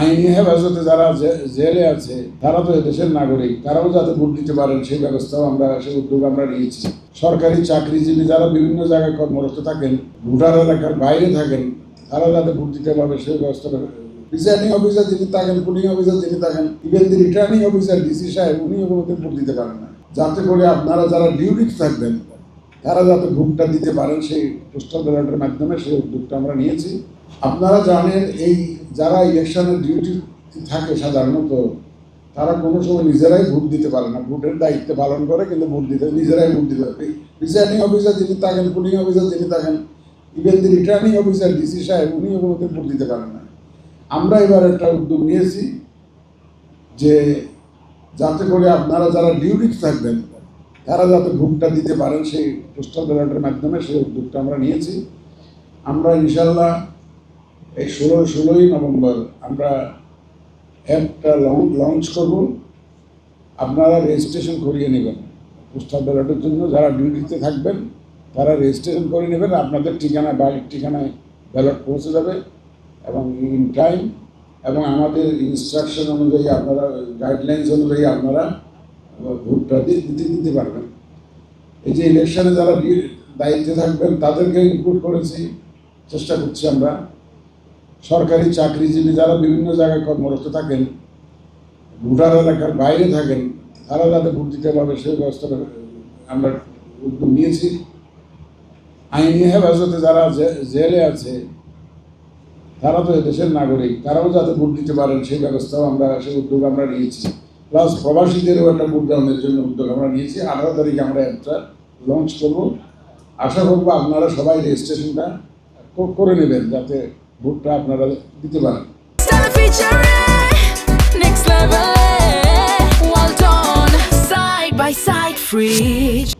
আইনি হেফাজতে যারা জেলে আছে, তারা তো দেশের নাগরিক, তারাও যাতে ভোট দিতে পারেন, সেই ব্যবস্থাও আমরা, সেই উদ্যোগ আমরা নিয়েছি। সরকারি চাকরিজীবী যারা বিভিন্ন জায়গায় কর্মরত থাকেন, ভোটার এলাকার বাইরে থাকেন, তারা যাতে ভোট দিতে পারবে, সেই ব্যবস্থা প্রিসাইডিং অফিসার যিনি থাকেন, পুলিং অফিসার যিনি থাকেন ইভেন রিটার্নিং অফিসার ডিসি সাহেব, উনিও কোনোতে ভোট দিতে পারেন না। যাতে করে আপনারা যারা ডিউটিতে থাকবেন তারা যাতে ভোটটা দিতে পারেন সেই পোস্টাল ব্যালটের মাধ্যমে, সেই উদ্যোগটা আমরা নিয়েছি। আপনারা জানেন, এই যারা ইলেকশনের ডিউটি থাকে সাধারণত, তারা কোনো সময় নিজেরাই ভোট দিতে পারে না। ভোটের দায়িত্ব পালন করে, কিন্তু ভোট দিতে, নিজেরাই ভোট দিতে পারে। প্রিসাইডিং অফিসার যিনি থাকেন, পুলিং অফিসার যিনি থাকেন even the returning officer DC সাহেব উনিও কোনোতে ভোট দিতে পারেন না। আমরা এবার একটা উদ্যোগ নিয়েছি যে, যাতে করে আপনারা যারা ডিউটিতে থাকবেন তারা যাতে ভোটটা দিতে পারেন, সেই পোস্টাল ব্যালটের মাধ্যমে সেই উদ্যোগটা আমরা নিয়েছি। আমরা ইনশাল্লাহ এই ষোলো, ষোলোই নভেম্বর আমরা অ্যাপটা লঞ্চ করব। আপনারা রেজিস্ট্রেশন করিয়ে নেবেন। পোস্টাল ব্যালটের জন্য যারা ডিউটিতে থাকবেন, তারা রেজিস্ট্রেশন করে নেবেন। আপনাদের ঠিকানায় বাড়ির ঠিকানায় ব্যালট পৌঁছে যাবে এবং ইন টাইম এবং আমাদের ইনস্ট্রাকশন অনুযায়ী আপনারা গাইডলাইন্স অনুযায়ী আপনারা ভোটটা দিতে দিতে পারবেন। এই যে ইলেকশনে যারা দায়িত্বে থাকবেন, তাদেরকে ইনক্লুড করেছি, চেষ্টা করছি আমরা। সরকারি চাকরিজীবী যারা বিভিন্ন জায়গায় কর্মরত থাকেন, ভোটার এলাকার বাইরে থাকেন, তারা যাতে ভোট দিতে পারবে, সেই ব্যবস্থা আমরা উদ্যোগ নিয়েছি। আইনি হেফাজতে যারা জেলে আছে, তারা তো দেশের নাগরিক, তারাও যাতে ভোট দিতে পারেন, সেই ব্যবস্থাও আমরা, সেই উদ্যোগ আমরা নিয়েছি। প্লাস প্রবাসীদেরও একটা দেওয়ানোর জন্য উদ্যোগ আমরা নিয়েছি। আঠারো তারিখে আমরা একটা লঞ্চ করব। আশা করব আপনারা সবাই রেজিস্ট্রেশনটা করে নেবেন যাতে ভোটটা আপনারা দিতে পারেন.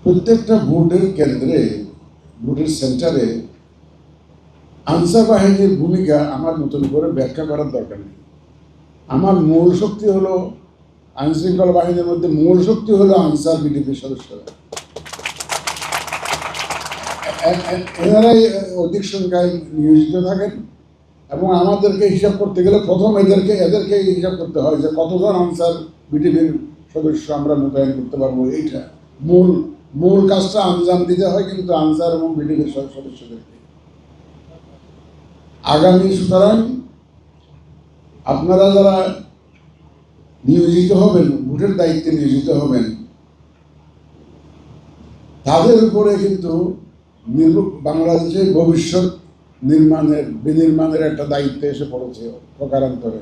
প্রত্যেকটা ভোটের কেন্দ্রে ভোটের সেন্টারে আনসার বাহিনীর ভূমিকা আমার নতুন করে ব্যাখ্যা করার দরকার নেই। আমার মূল শক্তি হলো আইন শৃঙ্খলা বাহিনীর মধ্যে মূল শক্তি হলো আনসার বিডিপির সদস্যরা। এনারাই অধিক সংখ্যায় নিয়োজিত থাকেন এবং আমাদেরকে হিসাব করতে গেলে প্রথম এদেরকে এদেরকে হিসাব করতে হয় যে কতজন আনসার বিটিভির সদস্য আমরা মোতায়েন করতে পারব। এইটা মূল মূল কাজটা আঞ্জাম দিতে হয় কিন্তু আনসার এবং বিটিভির সদস্যদেরকে। আগামী সুতরাং আপনারা যারা নিয়োজিত হবেন, ভোটের দায়িত্বে নিয়োজিত হবেন। তাদের উপরে কিন্তু বাংলাদেশের ভবিষ্যৎ নির্মাণের, বিনির্মাণের একটা দায়িত্ব এসে পড়েছে প্রকারান্তরে।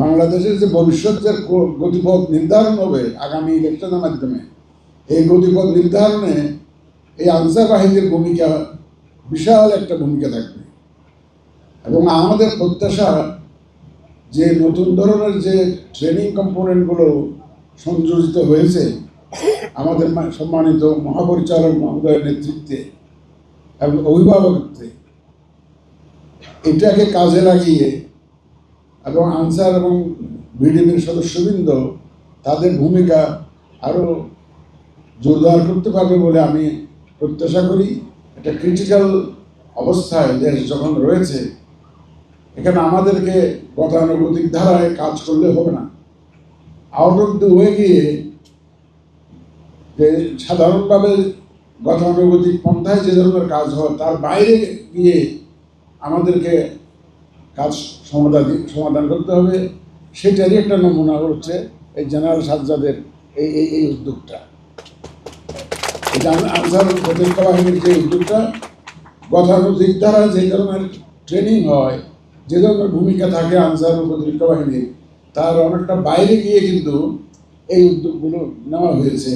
বাংলাদেশের যে ভবিষ্যতের গতিপথ নির্ধারণ হবে আগামী ইলেকশনের মাধ্যমে, এই গতিপথ নির্ধারণে এই আনসার বাহিনীর ভূমিকা বিশাল একটা ভূমিকা থাকবে। এবং আমাদের প্রত্যাশা যে নতুন ধরনের যে ট্রেনিং কম্পোনেন্টগুলো সংযোজিত হয়েছে, আমাদের সম্মানিত মহাপরিচালক মহোদয়ের নেতৃত্বে এবং অভিভাবকত্বে, এটাকে কাজে লাগিয়ে এবং আনসার এবং বিডিপির সদস্যবৃন্দ তাদের ভূমিকা আরও জোরদার করতে পারবে বলে আমি প্রত্যাশা করি। একটা ক্রিটিক্যাল অবস্থায় দেশ যখন রয়েছে এখানে আমাদেরকে গতানুগতিক ধারায় কাজ করলে হবে না। আউট অফ দ্য ওয়ে গিয়ে যে সাধারণভাবে গতানুগতিক পন্থায় যে ধরনের কাজ হয়, তার বাইরে গিয়ে আমাদেরকে কাজ সমাধান সমাধান করতে হবে, সেটারই একটা নমুনা হচ্ছে এই জেনারেল সাজ্জাদের এই এই এই উদ্যোগটা। আনসার প্রতিরক্ষা বাহিনীর যে উদ্যোগটা, গতানুগতিক দ্বারা যে ধরনের ট্রেনিং হয় যে ধরনের ভূমিকা থাকে আনসার ও প্রতিরক্ষা বাহিনীর, তার অনেকটা বাইরে গিয়ে কিন্তু এই উদ্যোগগুলো নেওয়া হয়েছে।